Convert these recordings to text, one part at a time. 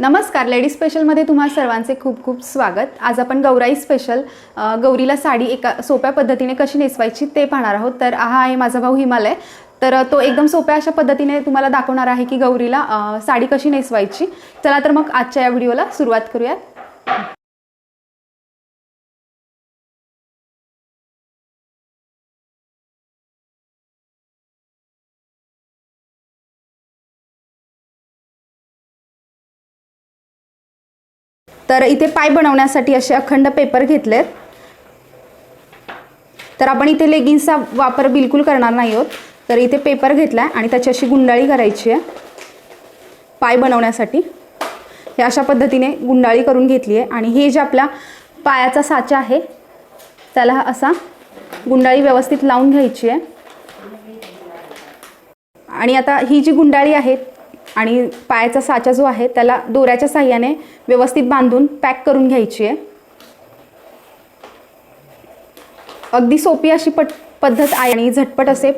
नमस्कार लेडी स्पेशलमध्ये तुम्हा सर्वांचे खूप खूप स्वागत. आज आपण गौराई स्पेशल गौरीला साडी एका सोप्या पद्धतीने कशी नेसवायची ते पाहणार आहोत. तर हा आहे माझा भाऊ हिमालय. तर तो एकदम सोप्या अशा पद्धतीने तुम्हाला दाखवणार आहे की गौरीला साडी कशी नेसवायची. चला तर मग आजच्या या व्हिडिओला सुरुवात करूयात. तर इथे पाय बनवण्यासाठी असे अखंड पेपर घेतलेत. तर आपण इथे लेगिन्सचा वापर बिलकुल करणार नाही आहोत. तर इथे पेपर घेतला आहे आणि त्याची अशी गुंडाळी करायची आहे. पाय बनवण्यासाठी. हे अशा पद्धतीने गुंडाळी करून घेतली आहे. आणि हे जे आपला पायाचा साचा आहे त्याला असा गुंडाळी व्यवस्थित लावून घ्यायची आहे. आणि आता ही जी गुंडाळी आहे आणि पायाचा साचा जो आहे त्याला दोऱ्याच्या साह्याने व्यवस्थित बांधून पॅक करून घ्यायची आहे. अगदी सोपी अशी पट पद्धत आहे आणि झटपट असे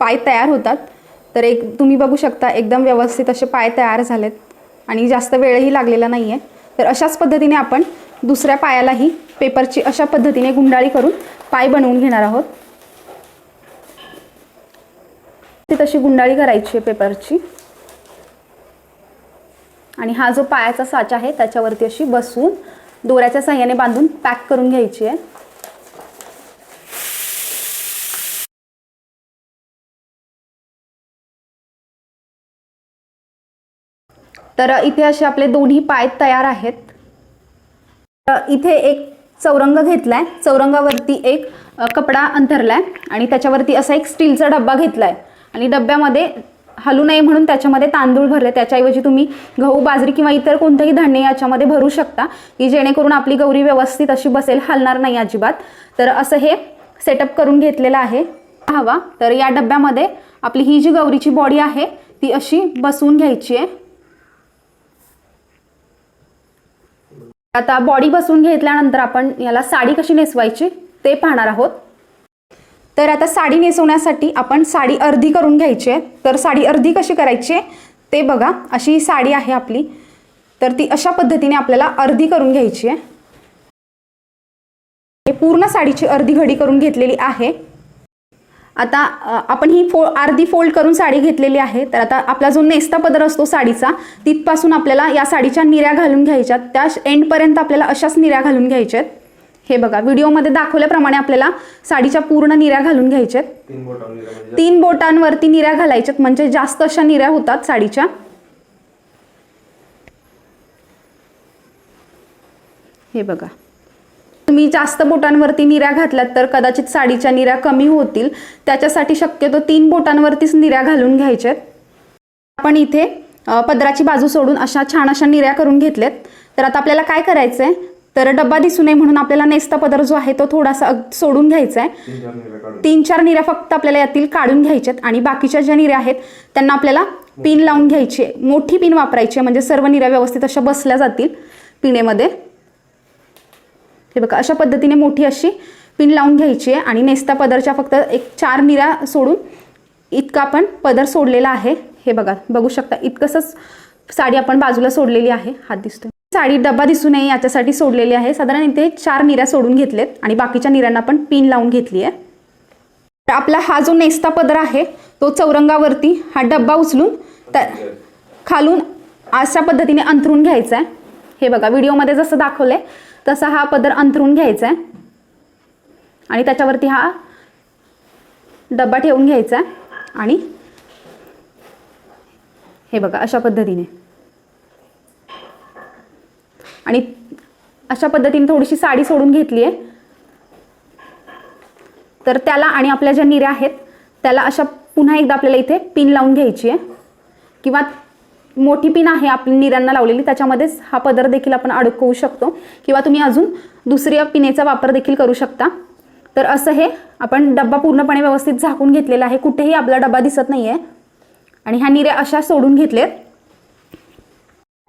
पाय तयार होतात. तर एक तुम्ही बघू शकता एकदम व्यवस्थित असे पाय तयार झालेत आणि जास्त वेळही लागलेला नाही आहे तर अशाच पद्धतीने आपण दुसऱ्या पायालाही पेपरची अशा पद्धतीने गुंडाळी करून पाय बनवून घेणार आहोत. ती तशी गुंडाळी करायची आहे पेपरची. आणि हा जो पायाचा साचा आहे त्याच्यावरती अशी बसून दोऱ्याच्या साह्याने बांधून पॅक करून घ्यायची आहे. तर इथे असे आपले दोन्ही पाय तयार आहेत. तर इथे एक चौरंग घेतलाय. चौरंगावरती एक कपडा अंथरलाय आणि त्याच्यावरती असा एक स्टीलचा डब्बा घेतलाय. आणि डब्यामध्ये हलू नये म्हणून त्याच्यामध्ये तांदूळ भरले. त्याच्याऐवजी तुम्ही गहू बाजरी किंवा इतर कोणतंही धान्य याच्यामध्ये भरू शकता की जेणेकरून आपली गौरी व्यवस्थित अशी बसेल. हलणार नाही अजिबात. तर असं हे सेटअप करून घेतलेलं आहे. हवा तर या डब्यामध्ये आपली ही जी गौरीची बॉडी आहे ती अशी बसवून घ्यायची आहे. आता बॉडी बसवून घेतल्यानंतर आपण याला साडी कशी नेसवायची ते पाहणार आहोत. तर आता साडी नेसवण्यासाठी आपण साडी अर्धी करून घ्यायची आहे. तर साडी अर्धी कशी करायची आहे? ते बघा. अशी साडी आहे आपली. तर ती अशा पद्धतीने आपल्याला अर्धी करून घ्यायची आहे. हे पूर्ण साडीची अर्धी घडी करून घेतलेली आहे. आता आपण ही फो अर्धी फोल्ड करून साडी घेतलेली आहे. तर आता आपला जो नेसता पदर असतो साडीचा तिथपासून आपल्याला या साडीच्या निऱ्या घालून घ्यायच्यात त्या एंडपर्यंत आपल्याला अशाच निऱ्या घालून घ्यायच्यात हे बघा व्हिडिओमध्ये दाखवल्याप्रमाणे आपल्याला साडीच्या पूर्ण निऱ्या घालून घ्यायच्यात. तीन म्हणजे तीन बोटांवरती निऱ्या घालायच्यात म्हणजे जास्त अशा निऱ्या होतात साडीच्या. हे बघा. तुम्ही जास्त बोटांवरती निऱ्या घातल्यात तर कदाचित साडीच्या निऱ्या कमी होतील. त्याच्यासाठी शक्यतो तीन बोटांवरतीच निऱ्या घालून घ्यायच्यात. आपण इथे पदराची बाजू सोडून अशा छान अशा निऱ्या करून घेतल्यात. तर आता आपल्याला काय करायचं आहे तर डब्बा दिसू नये म्हणून आपल्याला नेसता पदर जो आहे तो थोडासा सोडून घ्यायचा आहे तीन चार निऱ्या फक्त आपल्याला यातील काढून घ्यायच्यात आणि बाकीच्या ज्या निऱ्या आहेत त्यांना आपल्याला पिन लावून घ्यायची आहे. मोठी पिन वापरायची आहे. म्हणजे सर्व निऱ्या व्यवस्थित अशा बसल्या जातील पिणेमध्ये हे बघा अशा पद्धतीने मोठी अशी पिन लावून घ्यायची आहे आणि नेसता पदरच्या फक्त एक चार निऱ्या सोडून इतका आपण पदर सोडलेला आहे. हे बघा बघू शकता इतकंसंच साडी आपण बाजूला सोडलेली आहे. हात दिसतोय. साडी डब्बा दिसू नये याच्यासाठी सोडलेली आहे. साधारण इथे चार निऱ्या सोडून घेतलेत आणि बाकीच्या निऱ्यांना पण पिन लावून घेतली आहे. तर आपला हा जो नेसता पदर आहे तो चौरंगावरती हा डब्बा उचलून त्या खालून अशा पद्धतीने अंथरून घ्यायचा आहे. हे बघा व्हिडिओमध्ये जसं दाखवलं आहे तसा हा पदर अंथरून घ्यायचा आहे. आणि त्याच्यावरती हा डब्बा ठेवून घ्यायचा आहे. आणि हे बघा अशा पद्धतीने. आणि अशा पद्धतीने थोडीशी साडी सोडून घेतली आहे तर त्याला आणि आपल्या ज्या निऱ्या आहेत त्याला अशा पुन्हा एकदा आपल्याला इथे पिन लावून घ्यायची आहे किंवा मोठी पिन आहे आपल्या निऱ्यांना लावलेली त्याच्यामध्येच हा पदर देखील आपण अडकवू शकतो. किंवा तुम्ही अजून दुसऱ्या पिनेचा वापर देखील करू शकता. तर असं हे आपण डब्बा पूर्णपणे व्यवस्थित झाकून घेतलेला आहे. कुठेही आपला डब्बा दिसत नाही आहे आणि ह्या निऱ्या अशा सोडून घेतलेत.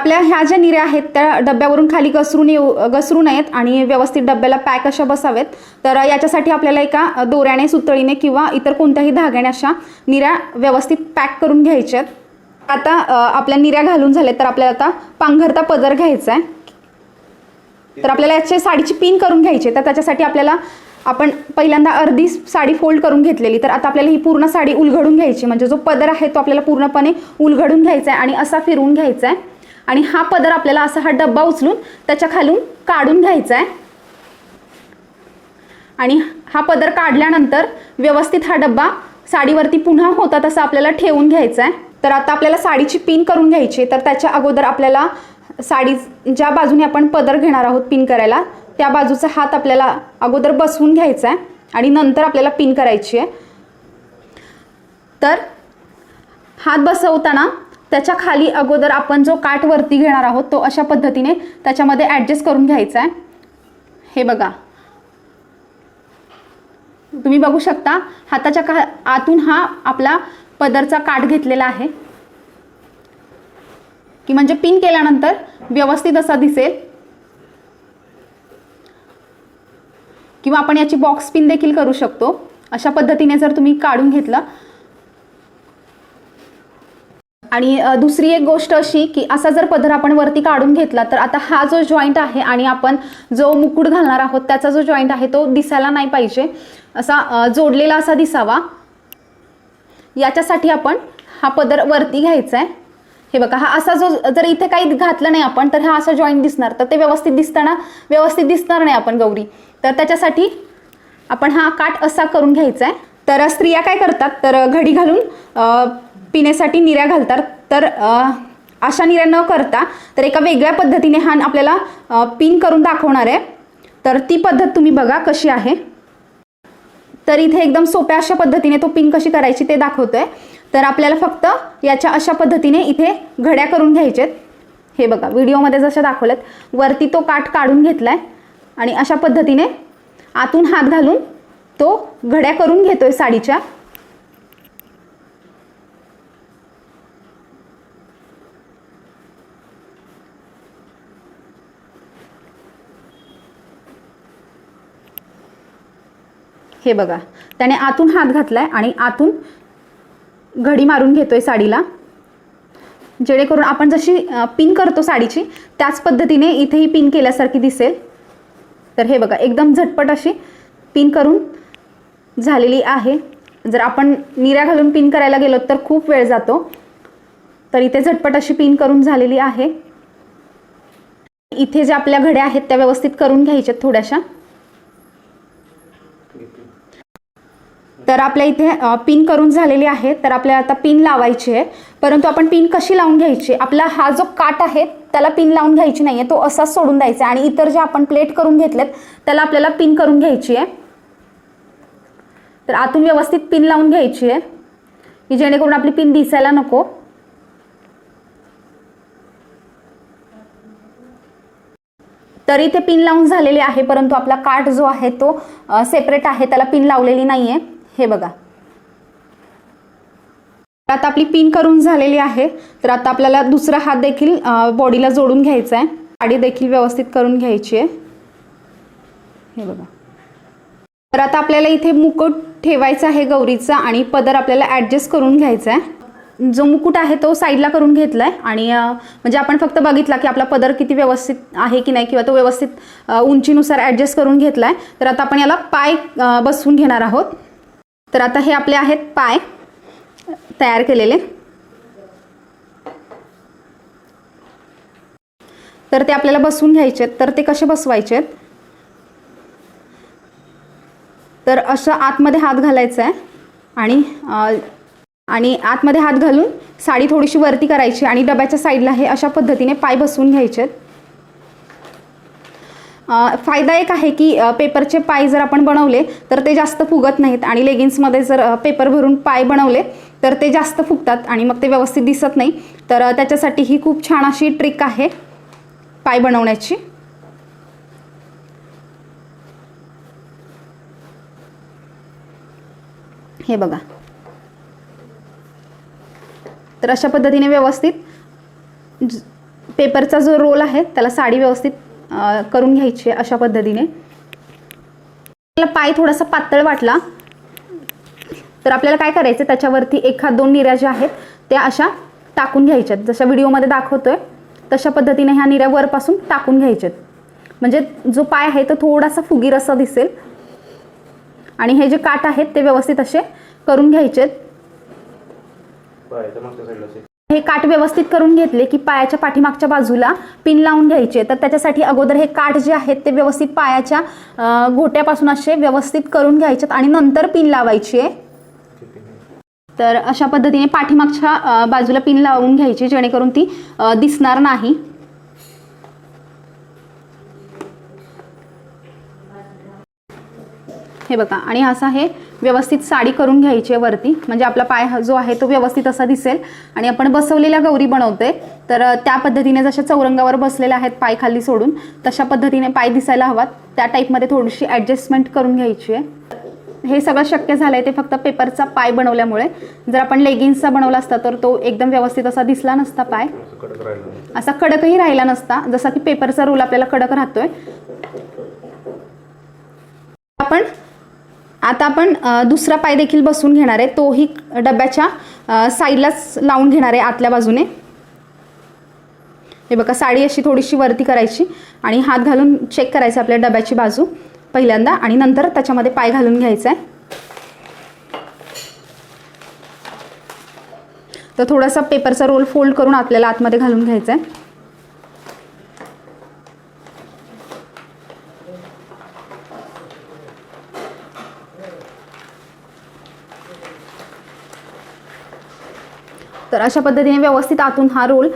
आपल्या ह्या ज्या निऱ्या आहेत त्या डब्यावरून खाली घसरून येऊ घसरू नयेत आणि व्यवस्थित डब्याला पॅक अशा बसावेत. तर याच्यासाठी आपल्याला एका दोऱ्याने सुतळीने किंवा इतर कोणत्याही धाग्याने अशा निऱ्या व्यवस्थित पॅक करून घ्यायच्यात आता आपल्या निऱ्या घालून झाल्या तर आपल्याला आता पांघरता पदर घ्यायचा आहे. तर आपल्याला याची साडीची पिन करून घ्यायची आहे. तर त्याच्यासाठी आपल्याला आपण पहिल्यांदा अर्धी साडी फोल्ड करून घेतलेली. तर आता आपल्याला ही पूर्ण साडी उलघडून घ्यायची म्हणजे जो पदर आहे तो आपल्याला पूर्णपणे उलघडून घ्यायचा आहे आणि असा फिरवून घ्यायचा आहे. आणि हा पदर आपल्याला असा हा डब्बा उचलून त्याच्या खालून काढून घ्यायचा आहे आणि हा पदर काढल्यानंतर व्यवस्थित हा डब्बा साडीवरती पुन्हा होता तसा आपल्याला ठेवून घ्यायचा आहे तर आता आपल्याला साडीची पिन करून घ्यायची आहे. तर त्याच्या अगोदर आपल्याला साडी ज्या बाजूने आपण पदर घेणार आहोत पिन करायला त्या बाजूचा हात आपल्याला अगोदर बसवून घ्यायचा आहे आणि नंतर आपल्याला पिन करायची आहे तर हात बसवताना त्याच्याखाली अगोदर आपण जो काठ वरती घेणार आहोत तो अशा पद्धतीने त्याच्यामध्ये ॲडजस्ट करून घ्यायचा आहे. हे बघा. तुम्ही बघू शकता हाताच्या का आतून हा आपला पदरचा काठ घेतलेला आहे. की म्हणजे पिन केल्यानंतर व्यवस्थित असा दिसेल. किंवा आपण याची बॉक्स पिन देखील करू शकतो. अशा पद्धतीने जर तुम्ही काढून घेतलं आणि दुसरी एक गोष्ट अशी की असा जर पदर आपण वरती काढून घेतला तर आता हा जो जॉईंट आहे आणि आपण जो मुकुट घालणार आहोत त्याचा जो जॉईंट आहे तो दिसायला नाही पाहिजे. असा जोडलेला असा दिसावा. याच्यासाठी आपण हा पदर वरती घ्यायचा आहे हे बघा हा असा जो जर इथे काही घातलं नाही आपण तर हा असा जॉईंट दिसणार. तर ते व्यवस्थित दिसताना व्यवस्थित दिसणार नाही आपण गौरी. तर त्याच्यासाठी आपण हा काठ असा करून घ्यायचा आहे तर स्त्रिया काय करतात? तर घडी घालून पिण्यासाठी निऱ्या घालतात. तर अशा निऱ्या न करता तर एका वेगळ्या पद्धतीने हा आपल्याला पिन करून दाखवणार आहे. तर ती पद्धत तुम्ही बघा कशी आहे. तर इथे एकदम सोप्या अशा पद्धतीने तो पिन कशी करायची ते दाखवतोय. तर आपल्याला फक्त याच्या अशा पद्धतीने इथे घड्या करून घ्यायचेत हे बघा व्हिडिओमध्ये जशा दाखवल्यात वरती तो काठ काढून घेतलाय आणि अशा पद्धतीने आतून हात घालून तो घड्या करून घेतोय साडीच्या. हे बघा. त्याने आतून हात घातलाय आणि आतून घडी मारून घेतोय साडीला. जेणेकरून आपण जशी पिन करतो साडीची त्याच पद्धतीने इथेही पिन केल्यासारखी दिसेल. तर हे बघा एकदम झटपट अशी पिन करून झालेली आहे. जर आपण निऱ्या घालून पिन करायला गेलो तर खूप वेळ जातो. तर इथे झटपट अशी पिन करून झालेली आहे. इथे ज्या आपल्या घड्या आहेत त्या व्यवस्थित करून घ्यायच्यात थोड्याशा. तर आपल्या इथे पिन करून झालेली आहे. तर आपल्याला आता पिन लावायची आहे. परंतु आपण पिन कशी लावून घ्यायची? आपला हा जो काट आहे त्याला पिन लावून घ्यायची नाही आहे तो असाच सोडून द्यायचा आहे. आणि इतर जे आपण प्लेट करून घेतलेत त्याला आपल्याला पिन करून घ्यायची आहे. तर आतून व्यवस्थित पिन लावून घ्यायची आहे. की जेणेकरून आपली पिन दिसायला नको. तर इथे पिन लावून झालेली आहे. परंतु आपला काठ जो आहे तो सेपरेट आहे. त्याला पिन लावलेली नाही आहे हे बघा. आता आपली पिन करून झालेली आहे. तर आता आपल्याला दुसरा हात देखील बॉडीला जोडून घ्यायचा आहे. साडी देखील व्यवस्थित करून घ्यायची आहे. हे बघा. तर आता आपल्याला इथे मुकुट ठेवायचा आहे गौरीचा आणि पदर आपल्याला ॲडजस्ट करून घ्यायचा आहे. जो मुकुट आहे तो साईडला करून घेतला आहे आणि म्हणजे आपण फक्त बघितला की आपला पदर किती व्यवस्थित आहे की नाही किंवा तो व्यवस्थित उंचीनुसार ॲडजस्ट करून घेतला आहे तर आता आपण याला पाय बसवून घेणार आहोत. तर आता हे आपले आहेत पाय तयार केलेले. तर ते आपल्याला बसवून घ्यायचे आहेत. तर ते कसे बसवायचे आहेत? तर असं आतमध्ये हात घालायचा आहे आणि आणि आतमध्ये हात घालून साडी थोडीशी वरती करायची आणि डब्याच्या साईडला हे अशा पद्धतीने पाय बसवून घ्यायचे आहेत. फायदा एक आहे की पेपरचे पाय जर आपण बनवले तर ते जास्त फुगत नाहीत आणि लेगिन्समध्ये जर पेपर भरून पाय बनवले तर ते जास्त फुगतात आणि मग ते व्यवस्थित दिसत नाही. तर त्याच्यासाठी ही खूप छान अशी ट्रिक आहे पाय बनवण्याची. हे बघा. तर अशा पद्धतीने व्यवस्थित पेपरचा जो रोल आहे त्याला साडी व्यवस्थित करून घ्यायची आहे अशा पद्धतीने. आपला पाय थोडासा पातळ वाटला तर आपल्याला काय करायचं त्याच्यावरती एखाद दोन निऱ्या ज्या आहेत त्या अशा टाकून घ्यायच्यात. जशा व्हिडिओमध्ये दाखवतोय तशा पद्धतीने ह्या निऱ्या वरपासून टाकून घ्यायच्यात. म्हणजे जो पाय आहे तो थोडासा फुगीर असा दिसेल. आणि हे जे काठ आहेत ते व्यवस्थित असे करून घ्यायचेत. हे काठ व्यवस्थित करून घेतले की पायाच्या पाठीमागच्या बाजूला पिन लावून घ्यायचे. तर त्याच्यासाठी अगोदर हे काठ जे आहेत ते व्यवस्थित पायाच्या घोट्यापासून असे व्यवस्थित करून घ्यायचेत आणि नंतर पिन लावायची आहे. तर अशा पद्धतीने पाठीमागच्या बाजूला पिन लावून घ्यायची जेणेकरून ती दिसणार नाही. हे बघा आणि असं हे व्यवस्थित साडी करून घ्यायची आहे वरती. म्हणजे आपला पाय हा जो आहे तो व्यवस्थित असा दिसेल. आणि आपण बसवलेल्या गौरी बनवतोय. तर त्या पद्धतीने जशा चौरंगावर बसलेल्या आहेत पाय खाली सोडून तशा पद्धतीने पाय दिसायला हवात. त्या टाईपमध्ये थोडीशी ॲडजस्टमेंट करून घ्यायची आहे. हे सगळं शक्य झालं आहे ते फक्त पेपरचा पाय बनवल्यामुळे. जर आपण लेगिन्सचा बनवला असता तर तो एकदम व्यवस्थित असा दिसला नसता पाय. असा कडकही राहिला नसता. जसा की पेपरचा रोल आपल्याला कडक राहतोय आपण आता आपण दुसरा पाय देखील बसून घेणार आहे. तोही डब्याच्या साईडलाच लावून घेणार आहे आतल्या बाजूने. हे बघा साडी अशी थोडीशी वरती करायची आणि हात घालून चेक करायचं आपल्या डब्याची बाजू पहिल्यांदा आणि नंतर त्याच्यामध्ये पाय घालून घ्यायचा आहे. तर थोडासा पेपरचा रोल फोल्ड करून आपल्याला आतमध्ये घालून घ्यायचा आहे. तर अशा पद्धतीने व्यवस्थित आतून हा रोल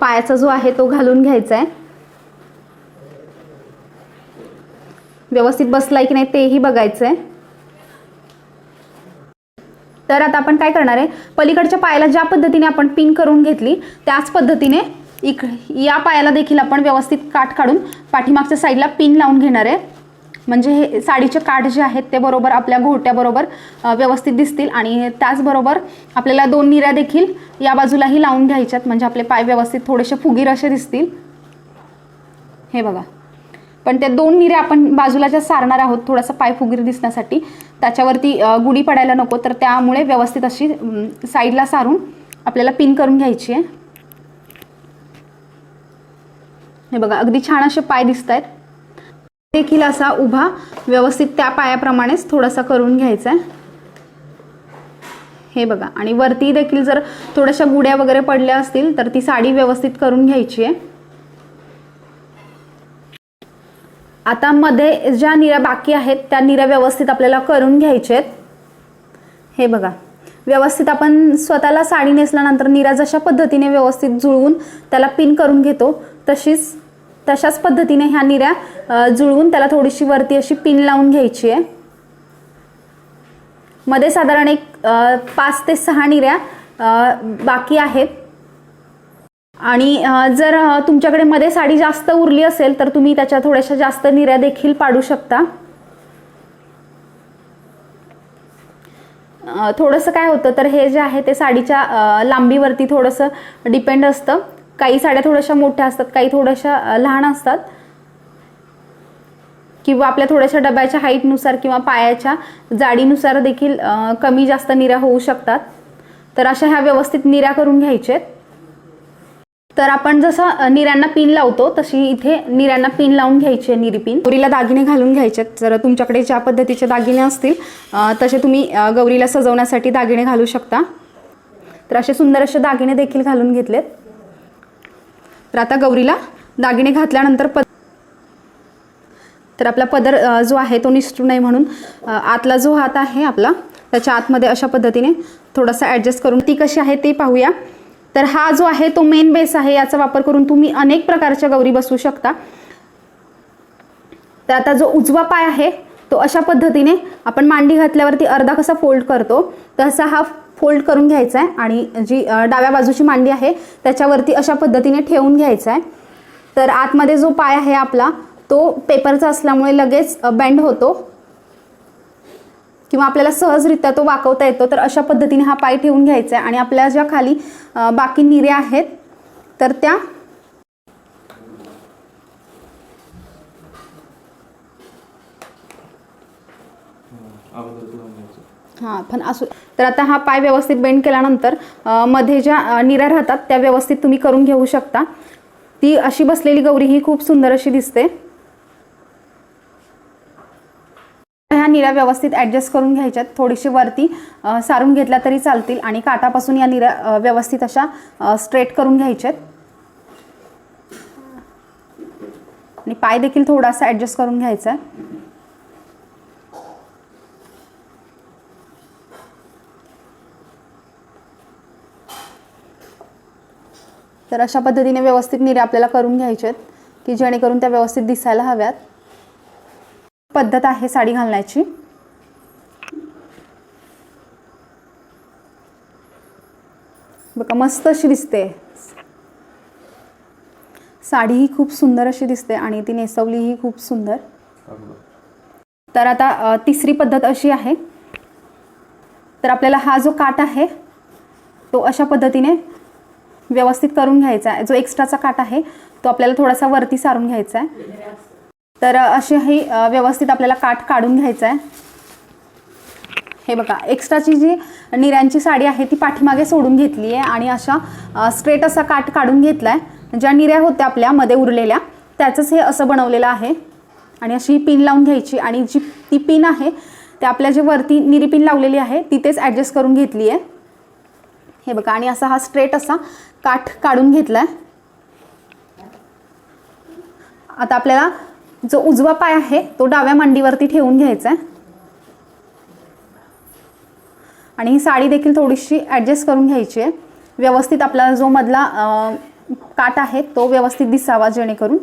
पायाचा जो आहे तो घालून घ्यायचा आहे व्यवस्थित बसलाय की नाही तेही बघायचं आहे तर आता आपण काय करणार आहे? पलीकडच्या पायाला ज्या पद्धतीने आपण पिन करून घेतली त्याच पद्धतीने इक या पायाला देखील आपण व्यवस्थित काठ काढून पाठीमागच्या साईडला पिन लावून घेणार आहे. म्हणजे हे साडीचे काठ जे आहेत ते बरोबर आपल्या घोट्याबरोबर व्यवस्थित दिसतील आणि त्याचबरोबर आपल्याला दोन निऱ्या देखील या बाजूलाही लावून घ्यायच्यात. म्हणजे आपले पाय व्यवस्थित थोडेसे फुगीर असे दिसतील. हे बघा. पण त्या दोन निऱ्या आपण बाजूला ज्या सारणार आहोत थोडासा पाय फुगीर दिसण्यासाठी त्याच्यावरती गुढी पडायला नको. तर त्यामुळे व्यवस्थित अशी साईडला सारून आपल्याला पिन करून घ्यायची आहे. हे बघा अगदी छान असे पाय दिसत आहेत देखील असा उभा व्यवस्थित त्या पायाप्रमाणेच थोडासा करून घ्यायचा आहे हे बघा आणि वरती देखील जर थोड्याशा गुड्या वगैरे पडल्या असतील तर ती साडी व्यवस्थित करून घ्यायची आहे आता मध्ये ज्या निऱ्या बाकी आहेत त्या निऱ्या व्यवस्थित आपल्याला करून घ्यायच्या आहेत हे बघा व्यवस्थित आपण स्वतःला साडी नेसल्यानंतर निरा जशा पद्धतीने व्यवस्थित जुळवून त्याला पिन करून घेतो तशीच तशाच पद्धतीने ह्या निऱ्या जुळवून त्याला थोडीशी वरती अशी पिन लावून घ्यायची आहे. मध्ये साधारण एक पाच ते सहा निऱ्या बाकी आहेत. आणि जर तुमच्याकडे मध्ये साडी जास्त उरली असेल तर तुम्ही त्याच्या थोड्याशा जास्त निऱ्या देखील पाडू शकता. थोडंसं काय होतं तर हे जे आहे ते साडीच्या लांबीवरती थोडंसं डिपेंड असतं. काही साड्या थोड्याशा मोठ्या असतात काही थोड्याशा लहान असतात. किंवा आपल्या थोड्याशा डब्याच्या हाईटनुसार किंवा पायाच्या जाडीनुसार देखील कमी जास्त निऱ्या होऊ शकतात. तर अशा ह्या व्यवस्थित निऱ्या करून घ्यायच्यात तर आपण जसं निऱ्यांना पिन लावतो तशी इथे निऱ्यांना पिन लावून घ्यायची आहे निरी पिन. गौरीला दागिने घालून घ्यायचे जर तुमच्याकडे ज्या पद्धतीचे दागिने असतील तसे तुम्ही गौरीला सजवण्यासाठी दागिने घालू शकता. तर असे सुंदर असे दागिने देखील घालून घेतलेत. तर आता गौरीला दागिने घातल्यानंतर पद तर आपला पदर जो आहे तो निसटू नये म्हणून आतला जो हात आहे आपला त्याच्या आतमध्ये अशा पद्धतीने थोडासा ॲडजस्ट करून ती कशी आहे ते पाहूया. तर हा जो आहे तो मेन बेस आहे याचा वापर करून तुम्ही अनेक प्रकारच्या गौरी बसवू शकता. तर आता जो उजवा पाय आहे तो अशा पद्धतीने आपण मांडी घातल्यावरती अर्धा कसा फोल्ड करतो तसा हा फोल्ड करून घ्यायचा आहे आणि जी डाव्या बाजूची मांडी आहे त्याच्यावरती अशा पद्धतीने ठेवून घ्यायचा आहे तर आतमध्ये जो पाय आहे आपला तो पेपरचा असल्यामुळे लगेच बँड होतो. किंवा आपल्याला सहजरित्या तो वाकवता येतो तर अशा पद्धतीने हा पाय ठेवून घ्यायचा आहे आणि आपल्या ज्या खाली बाकी निऱ्या आहेत तर त्या अगोदर तुला हां पण असू तर आता हा पाय व्यवस्थित बेंड केल्यानंतरमध्ये ज्या निरा राहतात त्या व्यवस्थित तुम्ही करून घेऊ शकता. ती अशी बसलेली गौरी ही खूप सुंदर अशी दिसते. ह्या निरा व्यवस्थित ॲडजस्ट करून घ्यायच्यात. थोडीशी वरती सारून घेतल्या तरी चालतील आणि काटापासून या निरा व्यवस्थित अशा स्ट्रेट करून घ्यायच्यात. आणि पाय देखील थोडासा ॲडजस्ट करून घ्यायचा आहे. तर अशा पद्धतीने व्यवस्थित निऱ्या आपल्याला करून घ्यायच्यात की जेणेकरून त्या व्यवस्थित दिसायला हव्यात. पद्धत आहे साडी घालण्याची. बघा मस्त अशी दिसते. साडी ही खूप सुंदर अशी दिसते आणि ती नेसवली ही खूप सुंदर. तर आता तिसरी पद्धत अशी आहे. तर आपल्याला हा जो काट आहे तो अशा पद्धतीने व्यवस्थित करून घ्यायचा आहे. जो एक्स्ट्राचा काट आहे तो आपल्याला थोडासा वरती सारून घ्यायचा आहे. तर अ, अशी व्यवस्थित आपल्याला काठ काढून घ्यायचा आहे. हे बघा एक्स्ट्राची जी निऱ्यांची साडी आहे ती पाठीमागे सोडून घेतली आहे आणि अशा स्ट्रेट असा काठ काढून घेतला आहे ज्या निऱ्या होत्या आपल्या मध्ये उरलेल्या त्याचंच हे असं बनवलेलं आहे. आणि अशी ही पिन लावून घ्यायची आणि जी ती पिन आहे ते आपल्या जे वरती निरी पिन लावलेली आहे तिथेच ॲडजस्ट करून घेतली आहे. हे बघा आणि असा हा स्ट्रेट असा काठ काढून घेतला आहे आता आपल्याला जो उजवा पाय आहे तो डाव्या मांडीवरती ठेवून घ्यायचा आहे आणि ही साडी देखील थोडीशी ॲडजस्ट करून घ्यायची आहे. व्यवस्थित आपला जो मधला काट आहे तो व्यवस्थित दिसावा जेणेकरून.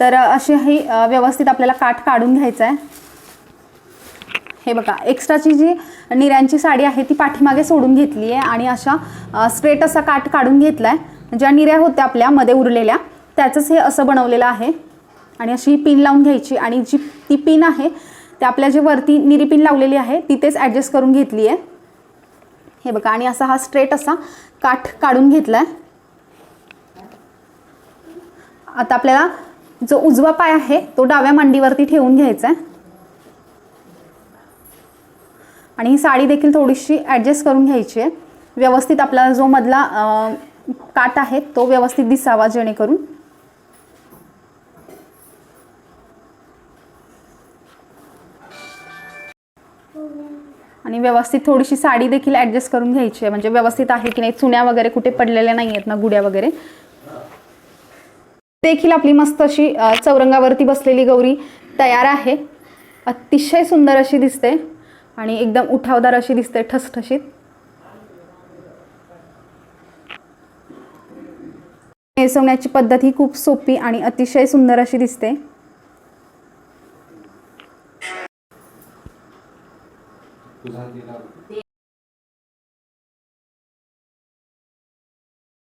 तर अशी ही व्यवस्थित आपल्याला काठ काढून घ्यायचा आहे हे बघा एक्स्ट्राची जी निऱ्यांची साडी आहे ती पाठीमागे सोडून घेतली आहे आणि अशा स्ट्रेट असा काठ काढून घेतला आहे ज्या निऱ्या होत्या आपल्या मध्ये उरलेल्या त्याचंच हे असं बनवलेलं आहे. आणि अशी पिन लावून घ्यायची आणि जी ती पिन आहे ते आपल्या जे वरती निरी पिन लावलेली आहे तिथेच ॲडजस्ट करून घेतली आहे. हे बघा आणि असा हा स्ट्रेट असा काठ काढून घेतला आहे आता आपल्याला जो उजवा पाय आहे तो डाव्या मांडीवरती ठेवून घ्यायचा आहे आणि ही साडी देखील थोडीशी ॲडजस्ट करून घ्यायची आहे. व्यवस्थित आपला जो मधला काट आहे तो व्यवस्थित दिसावा जेणेकरून. आणि व्यवस्थित थोडीशी साडी देखील ॲडजस्ट करून घ्यायची आहे. म्हणजे व्यवस्थित आहे की नाही चुन्या वगैरे कुठे पडलेल्या नाही आहेत ना गुड्या वगैरे. देखील आपली मस्त अशी चौरंगावरती बसलेली गौरी तयार आहे. अतिशय सुंदर अशी दिसते. आणि एकदम उठावदार अशी दिसते ठसठशीत. नेसवण्याची पद्धत ही खूप सोपी आणि अतिशय सुंदर अशी दिसते. तुझा दिला